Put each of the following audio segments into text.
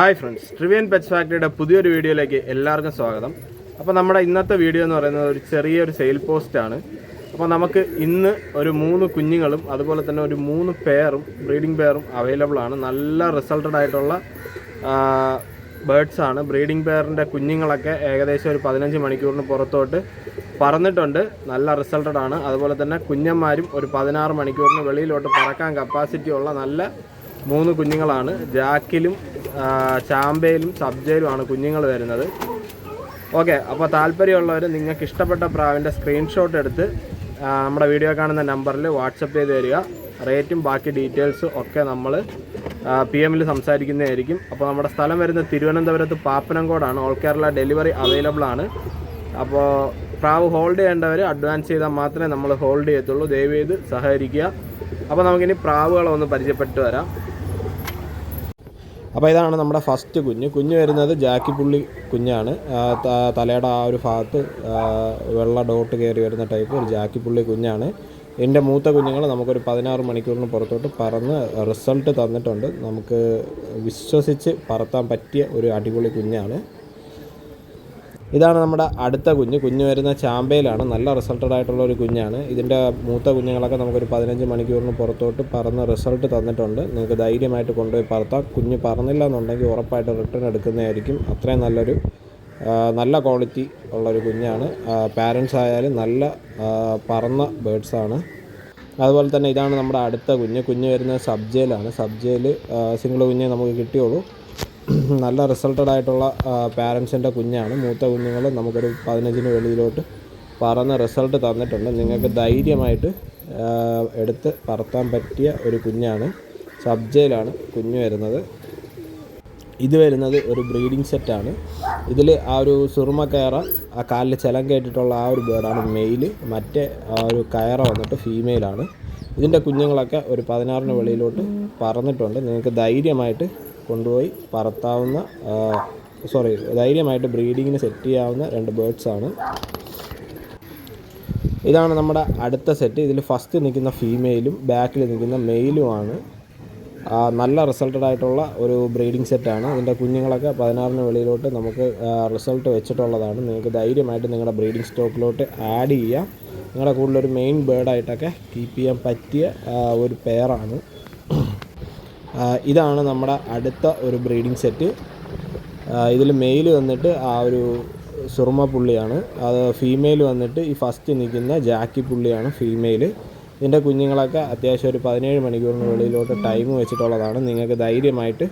Hi friends ട്രിവിയൻ pets ഫാക്ടറിയുടെ പുതിയൊരു വീഡിയോയിലേക്ക് എല്ലാവർക്കും സ്വാഗതം. അപ്പോൾ നമ്മുടെ ഇന്നത്തെ വീഡിയോ എന്ന് പറയുന്നത് ഒരു ചെറിയൊരു സെയിൽ പോസ്റ്റാണ് അപ്പോൾ നമുക്ക് ഇന്ന് ഒരു മൂന്ന് കുഞ്ഞുങ്ങളും അതുപോലെ തന്നെ ഒരു മൂന്ന് പെയറും ബ്രീഡിംഗ് പെയറും അവൈലബിൾ ആണ്. നല്ല റിസൾട്ടഡ് ആയിട്ടുള്ള ബേഡ്സാണ് ബ്രീഡിംഗ് പെയറിന്റെ കുഞ്ഞുങ്ങളൊക്കെ ഏകദേശം ഒരു പതിനഞ്ച് മണിക്കൂറിന് പുറത്തോട്ട് പറന്നിട്ടുണ്ട്. നല്ല റിസൾട്ടഡ് ആണ്. അതുപോലെ തന്നെ കുഞ്ഞന്മാരും ഒരു പതിനാറ് മണിക്കൂറിന് വെളിയിലോട്ട് പറക്കാൻ കപ്പാസിറ്റി ഉള്ള നല്ല മൂന്ന് കുഞ്ഞുങ്ങളാണ്. ജാക്കിലും ചാമ്പയിലും സബ്ജയിലുമാണ് കുഞ്ഞുങ്ങൾ വരുന്നത്. ഓക്കെ അപ്പോൾ താല്പര്യമുള്ളവർ നിങ്ങൾക്ക് ഇഷ്ടപ്പെട്ട പ്രാവിന്റെ സ്ക്രീൻഷോട്ട് എടുത്ത് നമ്മുടെ വീഡിയോ കാണുന്ന നമ്പറിൽ വാട്സപ്പ് ചെയ്ത് തരിക. റേറ്റും ബാക്കി ഡീറ്റെയിൽസും ഒക്കെ നമ്മൾ പി എമ്മിൽ സംസാരിക്കുന്നതായിരിക്കും. അപ്പോൾ നമ്മുടെ സ്ഥലം വരുന്നത് തിരുവനന്തപുരത്ത് പാപ്പനംകോടാണ്. ഓൾ കേരള ഡെലിവറി അവൈലബിൾ ആണ്. അപ്പോൾ പ്രാവ് ഹോൾഡ് ചെയ്യേണ്ടവർ അഡ്വാൻസ് ചെയ്താൽ മാത്രമേ നമ്മൾ ഹോൾഡ് ചെയ്യത്തുള്ളൂ. ദയവ് ചെയ്ത് സഹകരിക്കുക. അപ്പോൾ നമുക്കിനി പ്രാവുകളൊന്ന് പരിചയപ്പെട്ട് വരാം. അപ്പോൾ ഇതാണ് നമ്മുടെ ഫസ്റ്റ് കുഞ്ഞ്. കുഞ്ഞ് വരുന്നത് ജാക്കിപ്പുള്ളി കുഞ്ഞാണ്. ആ, ത- തലയുടെ ആ ഒരു ഭാഗത്ത് വെള്ള ഡോട്ട് കയറി വരുന്ന ടൈപ്പ് ഒരു ജാക്കി പുള്ളി കുഞ്ഞാണ്. എന്റെ മൂത്ത കുഞ്ഞുങ്ങൾ നമുക്കൊരു പതിനാറ് മണിക്കൂറിന് പുറത്തോട്ട് പറന്ന് റിസൾട്ട് തന്നിട്ടുണ്ട്. നമുക്ക് വിശ്വസിച്ച് പറത്താൻ പറ്റിയ ഒരു അടിപൊളി കുഞ്ഞാണ്. ഇതാണ് നമ്മുടെ അടുത്ത കുഞ്ഞ്. കുഞ്ഞ് വരുന്ന ചാമ്പയിലാണ്. നല്ല റിസൾട്ടഡ് ആയിട്ടുള്ള ഒരു കുഞ്ഞാണ്. ഇതിന്റെ മൂത്ത കുഞ്ഞുങ്ങളൊക്കെ നമുക്കൊരു പതിനഞ്ച് മണിക്കൂറിന് പുറത്തോട്ട് പറന്ന് റിസൾട്ട് തന്നിട്ടുണ്ട്. നിങ്ങൾക്ക് ധൈര്യമായിട്ട് കൊണ്ടുപോയി പറത്താം. കുഞ്ഞ് പറന്നില്ല എന്നുണ്ടെങ്കിൽ ഉറപ്പായിട്ട് റിട്ടേൺ എടുക്കുന്നതായിരിക്കും. അത്രയും നല്ലൊരു നല്ല ക്വാളിറ്റി ഉള്ളൊരു കുഞ്ഞാണ്. പാരൻസ് ആയാലും നല്ല പറന്ന ബേഡ്സാണ് അതുപോലെ തന്നെ ഇതാണ് നമ്മുടെ അടുത്ത കുഞ്ഞ്. കുഞ്ഞ് വരുന്ന സബ്ജയിലാണ് സബ്ജയിൽ സിംഗിൾ കുഞ്ഞേ നമുക്ക് കിട്ടിയുള്ളൂ. നല്ല റിസൾട്ടഡ് ആയിട്ടുള്ള പാരൻസിന്റെ കുഞ്ഞാണ്. മൂത്ത കുഞ്ഞുങ്ങൾ നമുക്കൊരു പതിനഞ്ചിന് വെളിയിലോട്ട് പറന്ന് റിസൾട്ട് തന്നിട്ടുണ്ട്. നിങ്ങൾക്ക് ധൈര്യമായിട്ട് എടുത്ത് പറത്താൻ പറ്റിയ ഒരു കുഞ്ഞാണ്. സബ്ജയിലാണ് കുഞ്ഞ് വരുന്നത്. ഇത് വരുന്നത് ഒരു ബ്രീഡിംഗ് സെറ്റാണ്. ഇതിൽ ആ ഒരു സുറുമ കയറ ആ കാലിൽ ചിലം കേട്ടിട്ടുള്ള ആ ഒരു ബേർഡാണ് മെയിൽ മറ്റേ ആ ഒരു കയറ വന്നിട്ട് ഫീമെയിലാണ് ഇതിന്റെ കുഞ്ഞുങ്ങളൊക്കെ ഒരു പതിനാറിന് വെളിയിലോട്ട് പറന്നിട്ടുണ്ട് നിങ്ങൾക്ക് ധൈര്യമായിട്ട് കൊണ്ടുപോയി പറത്താവുന്ന സോറി ധൈര്യമായിട്ട് ബ്രീഡിങ്ങിന് സെറ്റ് ചെയ്യാവുന്ന രണ്ട് ബേഡ്സാണ് ഇതാണ് നമ്മുടെ അടുത്ത സെറ്റ് ഇതിൽ ഫസ്റ്റ് നിൽക്കുന്ന ഫീമെയിലും ബാക്കിൽ നിൽക്കുന്ന മെയിലുമാണ് നല്ല റിസൾട്ടഡ് ആയിട്ടുള്ള ഒരു ബ്രീഡിംഗ് സെറ്റാണ് ഇതിന്റെ കുഞ്ഞുങ്ങളൊക്കെ പതിനാറിന് വെളിയിലോട്ട് നമുക്ക് റിസൾട്ട് വെച്ചിട്ടുള്ളതാണ്. നിങ്ങൾക്ക് ധൈര്യമായിട്ട് നിങ്ങളുടെ ബ്രീഡിംഗ് സ്റ്റോക്കിലോട്ട് ആഡ് ചെയ്യാം. നിങ്ങളുടെ കൂടുതലൊരു മെയിൻ ബേർഡായിട്ടൊക്കെ കീപ്പ് ചെയ്യാൻ പറ്റിയ ഒരു പെയറാണ് ഇതാണ് നമ്മുടെ അടുത്ത ഒരു ബ്രീഡിംഗ് സെറ്റ്. ഇതിൽ മെയിൽ വന്നിട്ട് ആ ഒരു സുറുമ പുള്ളിയാണ്. അത് ഫീമെയിൽ വന്നിട്ട് ഈ ഫസ്റ്റ് നിൽക്കുന്ന ജാക്കി പുള്ളിയാണ് ഫീമെയിൽ ഇതിന്റെ കുഞ്ഞുങ്ങളൊക്കെ അത്യാവശ്യം ഒരു പതിനേഴ് മണിക്കൂറിന് വെളിയിലോട്ട് ടൈം വെച്ചിട്ടുള്ളതാണ്. നിങ്ങൾക്ക് ധൈര്യമായിട്ട്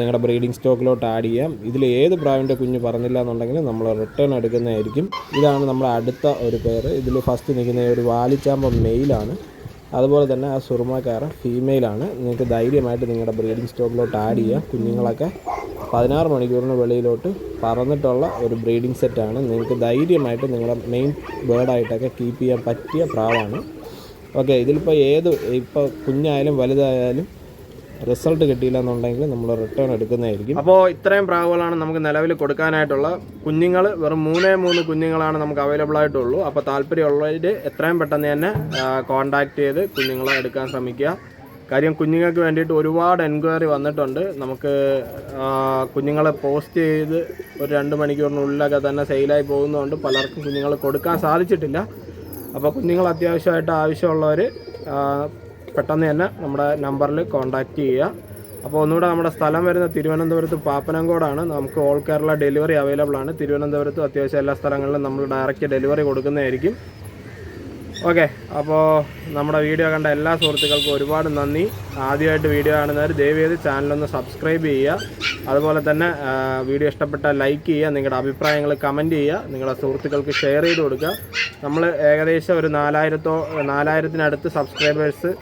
നിങ്ങളുടെ ബ്രീഡിംഗ് സ്റ്റോക്കിലോട്ട് ആഡ് ചെയ്യാം. ഇതിൽ ഏത് പ്രാവിന്റെ കുഞ്ഞ് പറഞ്ഞില്ല എന്നുണ്ടെങ്കിൽ നമ്മൾ റിട്ടേൺ എടുക്കുന്നതായിരിക്കും. ഇതാണ് നമ്മുടെ അടുത്ത ഒരു പേര്. ഇതിൽ ഫസ്റ്റ് നിൽക്കുന്ന ഒരു വാലിച്ചാമ്പം മെയിലാണ്. അതുപോലെ തന്നെ ആ സുറുമക്കാര ഫീമെയിലാണ് നിങ്ങൾക്ക് ധൈര്യമായിട്ട് നിങ്ങളുടെ ബ്രീഡിംഗ് സ്റ്റോക്കിലോട്ട് ആഡ് ചെയ്യുക കുഞ്ഞുങ്ങളൊക്കെ പതിനാറ് മണിക്കൂറിന് വെളിയിലോട്ട് പറന്നിട്ടുള്ള ഒരു ബ്രീഡിംഗ് സെറ്റാണ് നിങ്ങൾക്ക് ധൈര്യമായിട്ട് നിങ്ങളുടെ മെയിൻ ബേർഡായിട്ടൊക്കെ കീപ്പ് ചെയ്യാൻ പറ്റിയ പ്രാവാണ്. ഓക്കെ ഇതിലിപ്പോൾ ഏത് ഇപ്പോൾ കുഞ്ഞായാലും വലുതായാലും റിസൾട്ട് കിട്ടിയില്ല എന്നുണ്ടെങ്കിൽ നമ്മൾ റിട്ടേൺ എടുക്കുന്നതായിരിക്കും. അപ്പോൾ ഇത്രയും പ്രാവുകളാണ് നമുക്ക് നിലവിൽ കൊടുക്കാനായിട്ടുള്ള കുഞ്ഞുങ്ങൾ. വെറും മൂന്നേ മൂന്ന് കുഞ്ഞുങ്ങളാണ് നമുക്ക് അവൈലബിൾ ആയിട്ടുള്ളൂ. അപ്പോൾ താല്പര്യമുള്ളവർ എത്രയും പെട്ടെന്ന് തന്നെ കോൺടാക്ട് ചെയ്ത് കുഞ്ഞുങ്ങളെ എടുക്കാൻ ശ്രമിക്കുക. കാര്യം കുഞ്ഞുങ്ങൾക്ക് വേണ്ടിയിട്ട് ഒരുപാട് എൻക്വയറി വന്നിട്ടുണ്ട്. നമുക്ക് കുഞ്ഞുങ്ങളെ പോസ്റ്റ് ചെയ്ത് ഒരു രണ്ട് മണിക്കൂറിനുള്ളിലൊക്കെ തന്നെ സെയിലായി പോകുന്നതുകൊണ്ട് പലർക്കും കുഞ്ഞുങ്ങൾ കൊടുക്കാൻ സാധിച്ചിട്ടില്ല. അപ്പോൾ കുഞ്ഞുങ്ങൾ അത്യാവശ്യമായിട്ട് ആവശ്യമുള്ളവർ പെട്ടെന്ന് തന്നെ നമ്മുടെ നമ്പറിൽ കോൺടാക്റ്റ് ചെയ്യുക. അപ്പോൾ ഒന്നുകൂടെ നമ്മുടെ സ്ഥലം വരുന്ന തിരുവനന്തപുരത്ത് പാപ്പനംകോടാണ്. നമുക്ക് ഓൾ കേരള ഡെലിവറി അവൈലബിൾ ആണ്. തിരുവനന്തപുരത്ത് അത്യാവശ്യം എല്ലാ സ്ഥലങ്ങളിലും നമ്മൾ ഡയറക്റ്റ് ഡെലിവറി കൊടുക്കുന്നതായിരിക്കും. ഓക്കെ അപ്പോൾ നമ്മുടെ വീഡിയോ കണ്ട എല്ലാ സുഹൃത്തുക്കൾക്കും ഒരുപാട് നന്ദി. ആദ്യമായിട്ട് വീഡിയോ കാണുന്നവർ ദയവ് ചെയ്ത് ചാനലൊന്ന് സബ്സ്ക്രൈബ് ചെയ്യുക. അതുപോലെ തന്നെ വീഡിയോ ഇഷ്ടപ്പെട്ട ലൈക്ക് ചെയ്യുക. നിങ്ങളുടെ അഭിപ്രായങ്ങൾ കമന്റ് ചെയ്യുക. നിങ്ങളുടെ സുഹൃത്തുക്കൾക്ക് ഷെയർ ചെയ്ത് കൊടുക്കുക. നമ്മൾ ഏകദേശം ഒരു നാലായിരത്തോ നാലായിരത്തിനടുത്ത് സബ്സ്ക്രൈബേഴ്സ്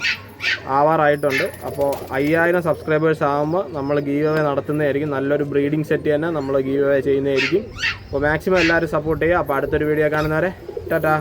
ആവാറായിട്ടുണ്ട്. അപ്പോൾ അയ്യായിരം സബ്സ്ക്രൈബേഴ്സ് ആകുമ്പോൾ നമ്മൾ ഗീവ് അവേ നടത്തുന്നതായിരിക്കും. നല്ലൊരു ബ്രീഡിംഗ് സെറ്റ് തന്നെ നമ്മൾ ഗീവ് അവേ ചെയ്യുന്നതായിരിക്കും. അപ്പോൾ മാക്സിമം എല്ലാവരും സപ്പോർട്ട് ചെയ്യുക. അപ്പോൾ അടുത്തൊരു വീഡിയോ കാണുന്നവരെ ടാറ്റാ.